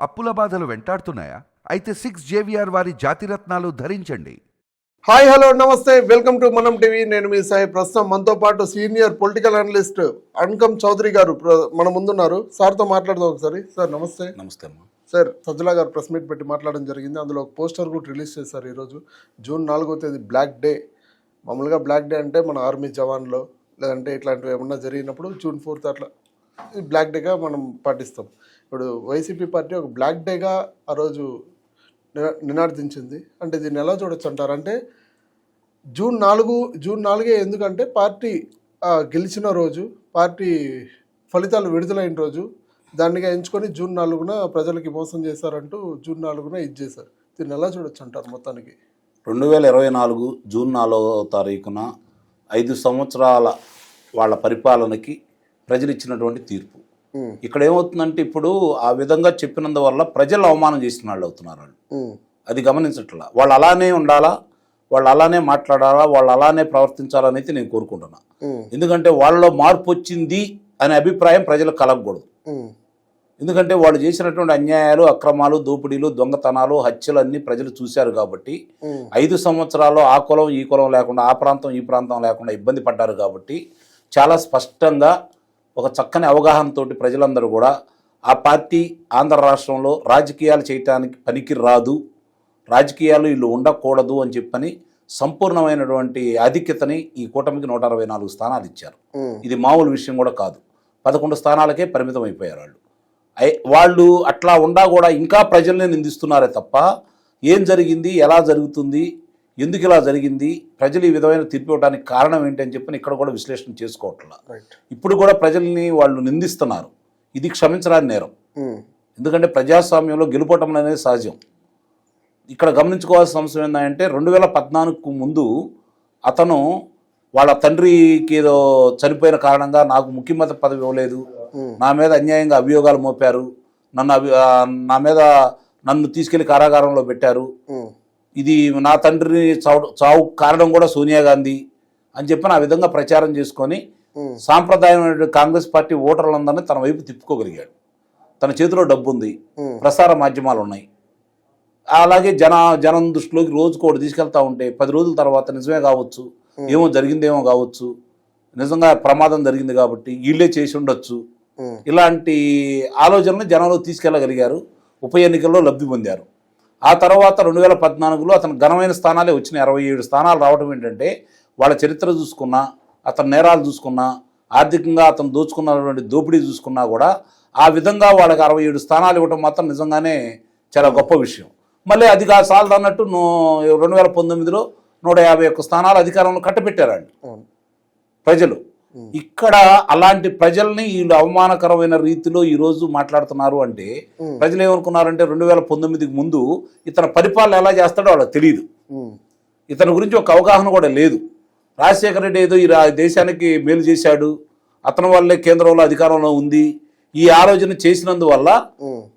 అప్పుల బాధలు వెంటాడుతున్నాయా? అయితే సిక్స్ జేవిఆర్ వారి జాతిరత్నాలు ధరించండి. హాయ్ హలో నమస్తే. Welcome to Manam TV. నేను మీ సాయి ప్రస్తుతం. మనతో పాటు సీనియర్ పొలిటికల్ అనలిస్ట్ అన్కమ్ చౌదరి గారు ప్ర- మన ముందున్నారు. సార్తో మాట్లాడదాం ఒకసారి. సార్ నమస్తే. నమస్తే అమ్మా. సార్ సజ్జలా గారు ప్రెస్ మీట్ పెట్టి మాట్లాడడం జరిగింది. అందులో ఒక పోస్టర్ కూడా రిలీజ్ చేశారు ఈరోజు. జూన్ నాలుగో తేదీ బ్లాక్ డే. మామూలుగా బ్లాక్ డే అంటే మన ఆర్మీ జవాన్లో లేదంటే ఇట్లాంటివి ఏమన్నా జరిగినప్పుడు జూన్ ఫోర్త్ అట్లా బ్లాక్ డేగా మనం పాటిస్తాం. ఇప్పుడు వైసీపీ పార్టీ ఒక బ్లాక్ డేగా ఆ రోజు నినా- అంటే దీన్ని ఎలా చూడొచ్చు అంటారంటే జూన్ నాలుగు జూన్ నాలుగే ఎందుకంటే పార్టీ గెలిచిన రోజు పార్టీ ఫలితాలు విడుదలైన రోజు దాన్నిగా ఎంచుకొని జూన్ నాలుగున ప్రజలకి మోసం చేశారంటూ జూన్ నాలుగున ఇది చేశారు. దీన్ని ఎలా చూడొచ్చు అంటారు మొత్తానికి? రెండు వేల ఇరవై నాలుగు జూన్ నాలుగో తారీఖున ఐదు సంవత్సరాల వాళ్ళ పరిపాలనకి ప్రజలు ఇచ్చినటువంటి తీర్పు. ఇక్కడ ఏమవుతుందంటే ఇప్పుడు ఆ విధంగా చెప్పినందువల్ల ప్రజలు అవమానం చేసిన వాళ్ళు అవుతున్నారు వాళ్ళు. అది గమనించట్లా. వాళ్ళు అలానే ఉండాలా? వాళ్ళు అలానే మాట్లాడాలా? వాళ్ళు అలానే ప్రవర్తించాలనైతే నేను కోరుకుంటున్నా. ఎందుకంటే వాళ్ళలో మార్పు వచ్చింది అనే అభిప్రాయం ప్రజలకు కలగకూడదు. ఎందుకంటే వాళ్ళు చేసినటువంటి అన్యాయాలు అక్రమాలు దోపిడీలు దొంగతనాలు హత్యలు అన్నీ ప్రజలు చూశారు కాబట్టి ఐదు సంవత్సరాలు ఆ కులం ఈ కులం లేకుండా ఆ ప్రాంతం ఈ ప్రాంతం లేకుండా ఇబ్బంది పడ్డారు కాబట్టి చాలా స్పష్టంగా ఒక చక్కని అవగాహనతోటి ప్రజలందరూ కూడా ఆ పార్టీ ఆంధ్ర రాష్ట్రంలో రాజకీయాలు చేయటానికి పనికి రాదు రాజకీయాలు వీళ్ళు ఉండకూడదు అని చెప్పని సంపూర్ణమైనటువంటి ఆధిక్యతని ఈ కూటమికి నూట అరవై నాలుగు స్థానాలు ఇచ్చారు. ఇది మామూలు విషయం కూడా కాదు. పదకొండు స్థానాలకే పరిమితం అయిపోయారు వాళ్ళు వాళ్ళు అట్లా ఉండా కూడా ఇంకా ప్రజల్ని నిందిస్తున్నారే తప్ప ఏం జరిగింది ఎలా జరుగుతుంది ఎందుకు ఇలా జరిగింది? ప్రజలు ఈ విధమైన తీర్పు ఇవ్వడానికి కారణం ఏంటని చెప్పి ఇక్కడ కూడా విశ్లేషణ చేసుకోవట్లా. ఇప్పుడు కూడా ప్రజల్ని వాళ్ళు నిందిస్తున్నారు. ఇది క్షమించరాని నేరం. ఉమ్, ఎందుకంటే ప్రజాస్వామ్యంలో గెలుపటం అనేది సహజం. ఇక్కడ గమనించుకోవాల్సిన అంశం ఏంటంటే రెండు వేల పద్నాలుగుకు ముందు అతను వాళ్ళ తండ్రికి ఏదో చనిపోయిన కారణంగా నాకు ముఖ్యమంత్రి పదవి ఇవ్వలేదు. ఉమ్, నా మీద అన్యాయంగా అభియోగాలు మోపారు. నన్ను నా మీద నన్ను తీసుకెళ్ళి కారాగారంలో పెట్టారు. ఉమ్, ఇది నా తండ్రిని చావు చావు కారణం కూడా సోనియా గాంధీ అని చెప్పి ఆ విధంగా ప్రచారం చేసుకొని సాంప్రదాయమైన కాంగ్రెస్ పార్టీ ఓటర్లందరినీ తన వైపు తిప్పుకోగలిగాడు. తన చేతిలో డబ్బు ఉంది ప్రసార మాధ్యమాలు ఉన్నాయి అలాగే జన జనం దృష్టిలోకి రోజుకు ఒకటి తీసుకెళ్తా ఉంటే పది రోజుల తర్వాత నిజమే కావచ్చు ఏమో జరిగిందేమో కావచ్చు నిజంగా ప్రమాదం జరిగింది కాబట్టి వీళ్ళే చేసి ఉండొచ్చు. ఇలాంటి ఆలోచనలు జనంలో తీసుకెళ్ళగలిగారు ఉప ఎన్నికల్లో లబ్ధి పొందారు. ఆ తర్వాత రెండు వేల పద్నాలుగులో అతను ఘనమైన స్థానాలే వచ్చినాయి. అరవై ఏడు స్థానాలు రావడం ఏంటంటే వాళ్ళ చరిత్ర చూసుకున్నా అతని నేరాలు చూసుకున్నా ఆర్థికంగా అతను దోచుకున్నటువంటి దోపిడీ చూసుకున్నా కూడా ఆ విధంగా వాళ్ళకి అరవై ఏడు స్థానాలు ఇవ్వడం మాత్రం నిజంగానే చాలా గొప్ప విషయం. మళ్ళీ అది సాలదు అన్నట్టు రెండు వేల పంతొమ్మిదిలో నూట యాభై ఒక్క స్థానాలు అధికారంలో కట్టబెట్టారండి. ప్రజలు. ఇక్కడ అలాంటి ప్రజల్ని వీళ్ళు అవమానకరమైన రీతిలో ఈ రోజు మాట్లాడుతున్నారు అంటే ప్రజలు ఏమనుకున్నారంటే రెండు వేల పంతొమ్మిదికి ముందు ఇతని పరిపాలన ఎలా చేస్తాడో వాళ్ళకి తెలియదు ఇతని గురించి ఒక అవగాహన కూడా లేదు. రాజశేఖర రెడ్డి ఏదో ఈ దేశానికి మేలు చేశాడు. అతని వల్లే కేంద్రంలో అధికారంలో ఉంది. ఈ ఆలోచన చేసినందువల్ల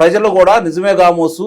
ప్రజలు కూడా నిజమే గామోసు.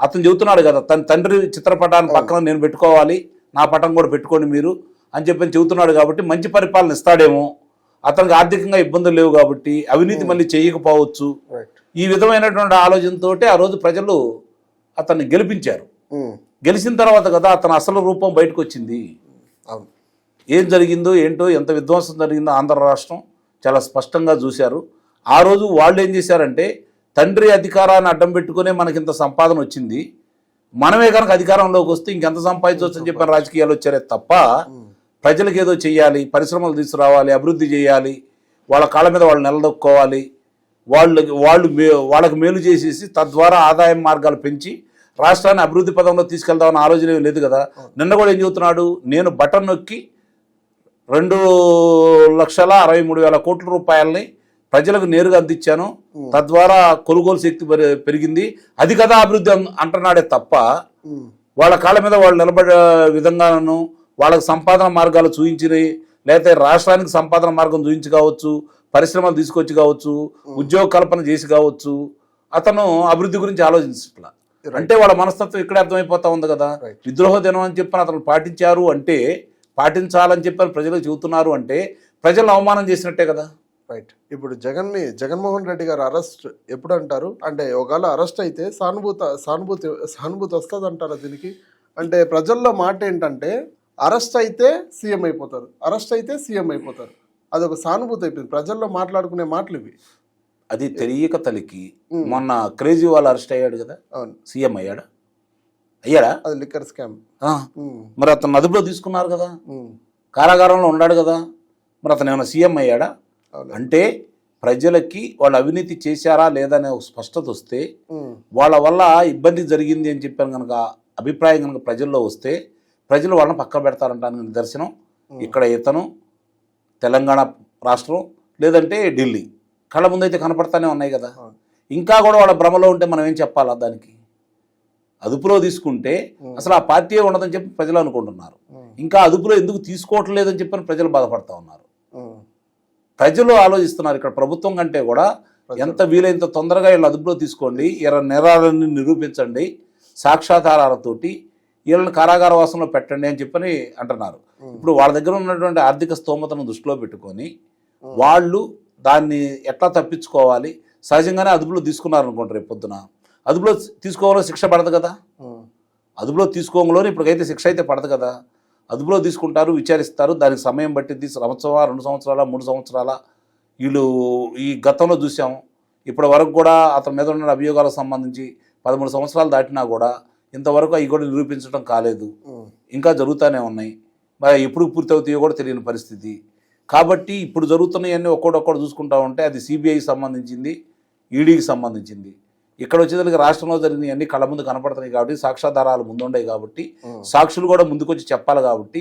అతను చెబుతున్నాడు కదా తన తండ్రి చిత్రపటాన్ని పక్కన నేను పెట్టుకోవాలి. నా పటం కూడా పెట్టుకోండి మీరు. అని చెప్పి చెబుతున్నాడు కాబట్టి మంచి పరిపాలన ఇస్తాడేమో. అతనికి ఆర్థికంగా ఇబ్బందులు లేవు కాబట్టి అవినీతి మళ్ళీ చేయకపోవచ్చు. ఈ విధమైనటువంటి ఆలోచనతోటి ఆ రోజు ప్రజలు అతన్ని గెలిపించారు. ఉమ్, గెలిచిన తర్వాత కదా అతని అసలు రూపం బయటకు వచ్చింది ఏం జరిగిందో ఏంటో ఎంత విధ్వంసం జరిగిందో ఆంధ్ర రాష్ట్రం చాలా స్పష్టంగా చూశారు. ఆ రోజు వాళ్ళు ఏం చేశారంటే తండ్రి అధికారాన్ని అడ్డం పెట్టుకునే మనకి ఇంత సంపాదన వచ్చింది. మనమే కనుక అధికారంలోకి వస్తే ఇంకెంత సంపాదించవచ్చు అని చెప్పిన రాజకీయాలు వచ్చారే తప్ప ప్రజలకు ఏదో చేయాలి పరిశ్రమలు తీసుకురావాలి అభివృద్ధి చేయాలి వాళ్ళ కాళ్ళ మీద వాళ్ళు నిలదొక్కోవాలి వాళ్ళకి వాళ్ళు మే వాళ్ళకి మేలు చేసేసి తద్వారా ఆదాయం మార్గాలు పెంచి రాష్ట్రాన్ని అభివృద్ధి పదంలో తీసుకెళ్దామన్న ఆలోచన లేదు కదా. నిన్న కూడా ఏం చెబుతున్నాడు? నేను బటన్ నొక్కి రెండు లక్షల అరవై మూడు వేల కోట్ల రూపాయలని ప్రజలకు నేరుగా అందించాను. తద్వారా కొనుగోలు శక్తి పెరి- పెరిగింది. అది కదా అభివృద్ధి అంటున్నాడే తప్ప వాళ్ళ కాళ్ళ మీద వాళ్ళు నిలబడే విధంగాను వాళ్ళకి సంపాదన మార్గాలు చూపించి లేకపోతే రాష్ట్రానికి సంపాదన మార్గం చూపించి కావచ్చు పరిశ్రమలు తీసుకొచ్చి కావచ్చు ఉద్యోగ కల్పన చేసి కావచ్చు అతను అభివృద్ధి గురించి ఆలోచించట్లా. అంటే వాళ్ళ మనస్తత్వం ఇక్కడే అర్థమైపోతా ఉంది కదా. విద్రోహ దినం అని చెప్పని అతను పాటించారు అంటే పాటించాలని చెప్పని ప్రజలు చెబుతున్నారు అంటే ప్రజలను అవమానం చేసినట్టే కదా. రైట్ ఇప్పుడు జగన్ని జగన్మోహన్ రెడ్డి గారు అరెస్ట్ ఎప్పుడు అంటారు? అంటే ఒకవేళ అరెస్ట్ అయితే సానుభూత సానుభూతి సానుభూతి వస్తుంది అంటారా దీనికి? అంటే ప్రజల్లో మాట ఏంటంటే అరెస్ట్ అయితే సీఎం అయిపోతారు. అరెస్ట్ అయితే సీఎం అయిపోతారు. అదొక సానుభూతి అయిపోయింది. ప్రజల్లో మాట్లాడుకునే మాటలు ఇవి. అది తెలియక తలికి మొన్న క్రేజీ వాళ్ళు అరెస్ట్ అయ్యాడు కదా? అవును. సీఎం అయ్యాడా? అయ్యాడా? అది లిక్కర్ స్కామ్. ఆ. మరి అతను అదుపులో తీసుకున్నారు కదా? కారాగారంలో ఉన్నాడు కదా? మరి అతను ఏమైనా సీఎం అయ్యాడా? అవును. అంటే ప్రజలకి వాళ్ళు అవినీతి చేశారా లేదా అనే ఒక స్పష్టత వస్తే వాళ్ళ వల్ల ఇబ్బంది జరిగింది అని చెప్పాను కనుక అభిప్రాయం కనుక ప్రజల్లో వస్తే ప్రజలు వాళ్ళని పక్క పెడతారంటానికి నిదర్శనం ఇక్కడ ఇతను తెలంగాణ రాష్ట్రం లేదంటే ఢిల్లీ. కళ్ళ ముందైతే కనపడతానే ఉన్నాయి కదా. ఇంకా కూడా వాళ్ళ భ్రమలో ఉంటే మనం ఏం చెప్పాలా దానికి? అదుపులో తీసుకుంటే అసలు ఆ పార్టీ ఉండదని చెప్పి ప్రజలు అనుకుంటున్నారు. ఇంకా అదుపులో ఎందుకు తీసుకోవట్లేదని చెప్పని ప్రజలు బాధపడతా ఉన్నారు. ప్రజలు ఆలోచిస్తున్నారు ఇక్కడ ప్రభుత్వం కంటే కూడా ఎంత వీలైనంత తొందరగా వీళ్ళు అదుపులో తీసుకోండి ఇరవై నేరాలను నిరూపించండి సాక్షాధారాలతోటి వీళ్ళని కారాగార వాసంలో పెట్టండి అని చెప్పని అంటున్నారు. ఇప్పుడు వాళ్ళ దగ్గర ఉన్నటువంటి ఆర్థిక స్తోమతను దృష్టిలో పెట్టుకొని వాళ్ళు దాన్ని ఎట్లా తప్పించుకోవాలి? సహజంగానే అదుపులో తీసుకున్నారు అనుకోండి రేపు పొద్దున. అదుపులో తీసుకోవాలో శిక్ష పడదు కదా? అదుపులో తీసుకోగలోనే ఇప్పటికైతే శిక్ష అయితే పడదు కదా? అదుపులో తీసుకుంటారు విచారిస్తారు దానికి సమయం పట్టింది సంవత్సరం రెండు సంవత్సరాల మూడు సంవత్సరాల? వీళ్ళు ఈ గతంలో చూసాం. ఇప్పటి వరకు కూడా అతని మీద ఉన్న అభియోగాలకు సంబంధించి పదమూడు సంవత్సరాలు దాటినా కూడా ఇంతవరకు అవి కూడా నిరూపించడం కాలేదు. ఇంకా జరుగుతూనే ఉన్నాయి. మరి ఎప్పుడు పూర్తి అవుతాయో కూడా తెలియని పరిస్థితి. కాబట్టి ఇప్పుడు జరుగుతున్నాయన్నీ ఒక్కొక్కటి చూసుకుంటా ఉంటే అది సిబిఐకి సంబంధించింది ఈడీకి సంబంధించింది. ఇక్కడ వచ్చేదానికి రాష్ట్రంలో జరిగినవి అన్ని కళ్ళ ముందు కనపడుతున్నాయి కాబట్టి సాక్ష్యాధారాలు ముందుండే కాబట్టి సాక్షులు కూడా ముందుకొచ్చి చెప్పాలి కాబట్టి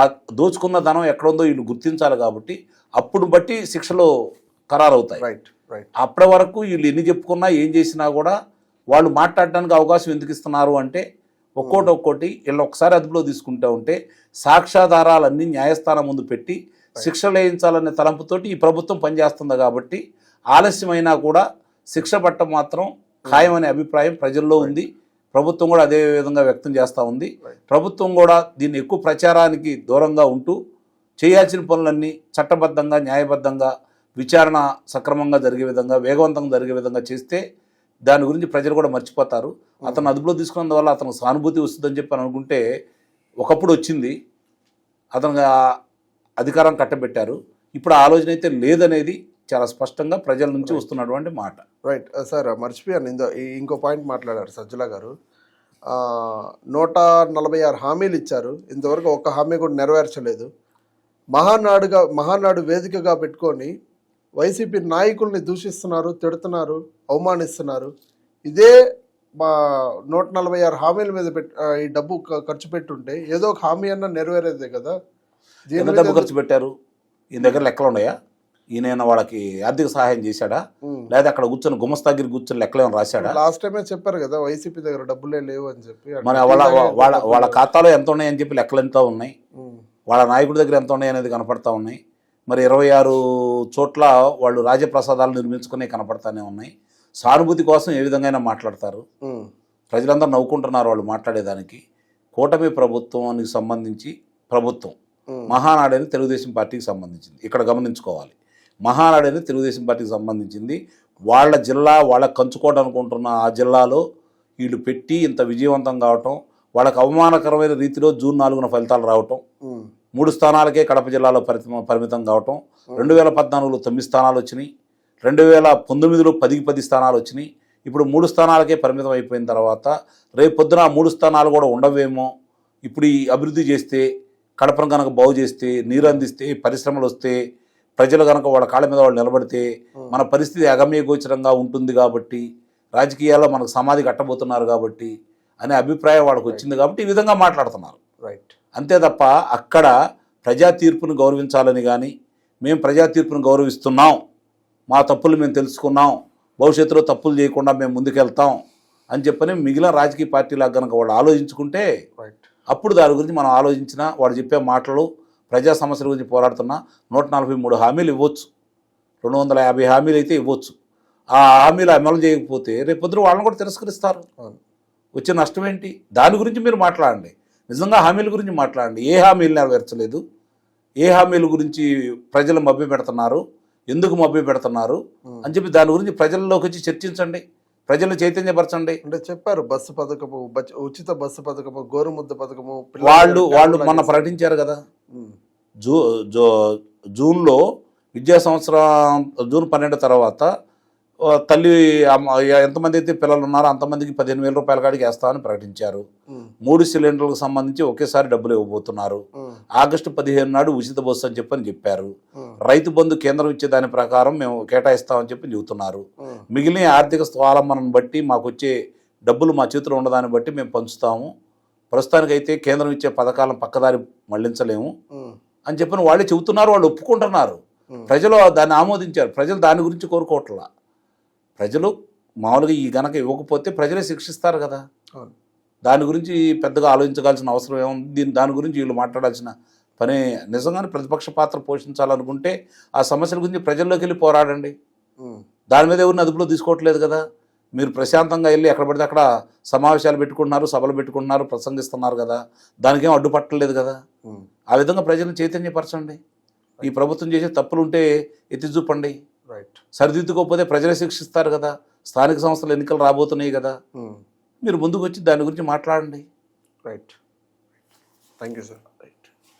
ఆ దోచుకున్న ధనం ఎక్కడుందో వీళ్ళు గుర్తించాలి కాబట్టి అప్పుడు బట్టి శిక్షలు ఖరారవుతాయి. రైట్ రైట్ అప్పటి వరకు వీళ్ళు ఎన్ని చెప్పుకున్నా ఏం చేసినా కూడా వాళ్ళు మాట్లాడడానికి అవకాశం ఎందుకు ఇస్తున్నారు అంటే ఒక్కోటి ఒక్కోటి వీళ్ళు ఒకసారి అదుపులో తీసుకుంటూ ఉంటే సాక్ష్యాధారాలన్నీ న్యాయస్థానం ముందు పెట్టి శిక్షలు వేయించాలనే తలంపుతోటి ఈ ప్రభుత్వం పనిచేస్తుంది కాబట్టి ఆలస్యమైనా కూడా శిక్ష పట్టం మాత్రం ఖాయమనే అభిప్రాయం ప్రజల్లో ఉంది. ప్రభుత్వం కూడా అదే విధంగా వ్యక్తం చేస్తూ ఉంది. ప్రభుత్వం కూడా దీన్ని ఎక్కువ ప్రచారానికి దూరంగా ఉంటూ చేయాల్సిన పనులన్నీ చట్టబద్ధంగా న్యాయబద్ధంగా విచారణ సక్రమంగా జరిగే విధంగా వేగవంతంగా జరిగే విధంగా చేస్తే దాని గురించి ప్రజలు కూడా మర్చిపోతారు. అతను అదుపులో తీసుకున్నందువల్ల అతను సానుభూతి వస్తుందని చెప్పి అని అనుకుంటే ఒకప్పుడు వచ్చింది. అతను అధికారం కట్టబెట్టారు. ఇప్పుడు ఆలోచన అయితే లేదనేది చాలా స్పష్టంగా ప్రజల నుంచి వస్తున్నటువంటి మాట. రైట్ సార్ మర్చిపోయాను. ఇందో ఇంకో పాయింట్ మాట్లాడారు సజ్జల గారు. నూట నలభై ఆరు హామీలు ఇచ్చారు. ఇంతవరకు ఒక్క హామీ కూడా నెరవేర్చలేదు. మహానాడుగా మహానాడు వేదికగా పెట్టుకొని వైసీపీ నాయకుల్ని దూషిస్తున్నారు తిడుతున్నారు అవమానిస్తున్నారు. ఇదే మా నూట నలభై ఆరు హామీల మీద పెట్ ఈ డబ్బు ఖర్చు పెట్టుంటే ఏదో ఒక హామీ అన్నా నెరవేరేదే కదా? దీని ఎంత డబ్బు ఖర్చు పెట్టారు? ఈయన దగ్గర లెక్కలు ఉన్నాయా? ఈయన వాళ్ళకి ఆర్థిక సహాయం చేశాడా. లేదా అక్కడ కూర్చొని గుమస్తాగిరి కూర్చొని లెక్కలు ఏమైనా రాశాడా? లాస్ట్ టైమే చెప్పారు కదా వైసీపీ దగ్గర డబ్బులే లేవు అని చెప్పి. మరి వాళ్ళ వాళ్ళ వాళ్ళ ఖాతాలో ఎంత ఉన్నాయని చెప్పి లెక్కలు ఎంత ఉన్నాయి? వాళ్ళ నాయకుడి దగ్గర ఎంత ఉన్నాయి అనేది కనపడతా ఉన్నాయి. మరి ఇరవై ఆరు చోట్ల వాళ్ళు రాజప్రసాదాలు నిర్మించుకునే కనపడతానే ఉన్నాయి. సానుభూతి కోసం ఏ విధంగా మాట్లాడతారు. ప్రజలందరూ నవ్వుకుంటున్నారు వాళ్ళు మాట్లాడేదానికి. కూటమి ప్రభుత్వానికి సంబంధించి ప్రభుత్వం ఉమ్. మహానాడు అనేది తెలుగుదేశం పార్టీకి సంబంధించింది. ఇక్కడ గమనించుకోవాలి. మహానాడు అనేది తెలుగుదేశం పార్టీకి సంబంధించింది. వాళ్ళ జిల్లా వాళ్ళ కంచుకోట అనుకుంటున్న ఆ జిల్లాలో వీళ్ళు పెట్టి ఇంత విజయవంతం కావటం వాళ్ళకి అవమానకరమైన రీతిలో జూన్ నాలుగున ఫలితాలు రావటం మూడు స్థానాలకే కడప జిల్లాలో పరిమితం పరిమితం కావటం. రెండు వేల పద్నాలుగులో తొమ్మిది స్థానాలు వచ్చినాయి. రెండు వేల పంతొమ్మిదిలో పదికి పది స్థానాలు వచ్చినాయి. ఇప్పుడు మూడు స్థానాలకే పరిమితం అయిపోయిన తర్వాత రేపు పొద్దున ఆ మూడు స్థానాలు కూడా ఉండవేమో. ఇప్పుడు ఈ అభివృద్ధి చేస్తే కడపను కనుక బాగు చేస్తే నీరు అందిస్తే పరిశ్రమలు వస్తే ప్రజలు కనుక వాళ్ళ కాళ్ళ మీద వాళ్ళు నిలబడితే మన పరిస్థితి అగమ్య గోచరంగా ఉంటుంది కాబట్టి రాజకీయాల్లో మనకు సమాధి కట్టబోతున్నారు కాబట్టి అనే అభిప్రాయం వాళ్ళకి వచ్చింది కాబట్టి ఈ విధంగా మాట్లాడుతున్నారు. రైట్ అంతే తప్ప అక్కడ ప్రజా తీర్పును గౌరవించాలని కానీ మేము ప్రజా తీర్పును గౌరవిస్తున్నాం మా తప్పులు మేము తెలుసుకున్నాం భవిష్యత్తులో తప్పులు చేయకుండా మేము ముందుకెళ్తాం అని చెప్పని మిగిలిన రాజకీయ పార్టీలకు కనుక వాళ్ళు ఆలోచించుకుంటే అప్పుడు దాని గురించి మనం ఆలోచించిన వాడు చెప్పే మాటలు ప్రజా సమస్యల గురించి పోరాడుతున్న నూట నలభై మూడు హామీలు ఇవ్వచ్చు. రెండు వందల యాభై హామీలు అయితే ఇవ్వచ్చు. ఆ హామీలు అమలు చేయకపోతే రేపు పొద్దున వాళ్ళని కూడా తిరస్కరిస్తారు. వచ్చే నష్టం ఏంటి? దాని గురించి మీరు మాట్లాడండి. నిజంగా హామీల గురించి మాట్లాడండి. ఏ హామీలు నెరవేర్చలేదు. ఏ హామీల గురించి ప్రజలు మభ్య పెడుతున్నారు? ఎందుకు మభ్య పెడుతున్నారు? అని చెప్పి దాని గురించి ప్రజల్లోకి వచ్చి చర్చించండి. ప్రజలను చైతన్యపరచండి. అంటే చెప్పారు బస్సు పథకము ఉచిత బస్సు పథకము గోరుముద్ద పథకము వాళ్ళు వాళ్ళు మొన్న ప్రకటించారు కదా. జూ జూ జూన్లో విద్యా సంవత్సరం జూన్ పన్నెండు తర్వాత తల్లి ఎంతమంది అయితే పిల్లలు ఉన్నారో అంతమందికి పదిహేను వేల రూపాయల కాడికి వేస్తామని ప్రకటించారు. మూడు సిలిండర్లకు సంబంధించి ఒకేసారి డబ్బులు ఇవ్వబోతున్నారు. ఆగస్టు పదిహేను నాడు ఉచిత బస్సు అని చెప్పని చెప్పారు. రైతు బంధు కేంద్రం ఇచ్చే దాని ప్రకారం మేము కేటాయిస్తామని చెప్పి చెబుతున్నారు. మిగిలిన ఆర్థిక స్వాలంబనను బట్టి మాకు వచ్చే డబ్బులు మా చేతిలో ఉన్నదాన్ని బట్టి మేము పంచుతాము. ప్రస్తుతానికైతే కేంద్రం ఇచ్చే పథకాలను పక్కదారి మళ్ళించలేము అని చెప్పిన వాళ్ళే చెబుతున్నారు వాళ్ళు ఒప్పుకుంటున్నారు. ప్రజలు దాన్ని ఆమోదించారు. ప్రజలు దాని గురించి కోరుకోవట్లా. ప్రజలు మామూలుగా ఈ గనక ఇవ్వకపోతే ప్రజలే శిక్షిస్తారు కదా. దాని గురించి పెద్దగా ఆలోచించాల్సిన అవసరం ఏముంది? దీని దాని గురించి వీళ్ళు మాట్లాడాల్సిన పని నిజంగానే ప్రతిపక్ష పాత్ర పోషించాలనుకుంటే ఆ సమస్యల గురించి ప్రజల్లోకి వెళ్ళి పోరాడండి. దాని మీద ఎవరిని అదుపులో తీసుకోవట్లేదు కదా. మీరు ప్రశాంతంగా వెళ్ళి ఎక్కడ పడితే అక్కడ సమావేశాలు పెట్టుకుంటున్నారు సభలు పెట్టుకుంటున్నారు ప్రసంగిస్తున్నారు కదా. దానికేం అడ్డుపట్టలేదు కదా. ఆ విధంగా ప్రజలను చైతన్యపరచండి. ఈ ప్రభుత్వం చేసే తప్పులు ఉంటే ఎత్తి చూపండి. సరిదిద్దుకోకపోతే ప్రజలే శిక్షిస్తారు కదా. స్థానిక సంస్థల ఎన్నికలు రాబోతున్నాయి కదా. ఉమ్, మీరు ముందుకు వచ్చి దాని గురించి మాట్లాడండి. Right thank you sir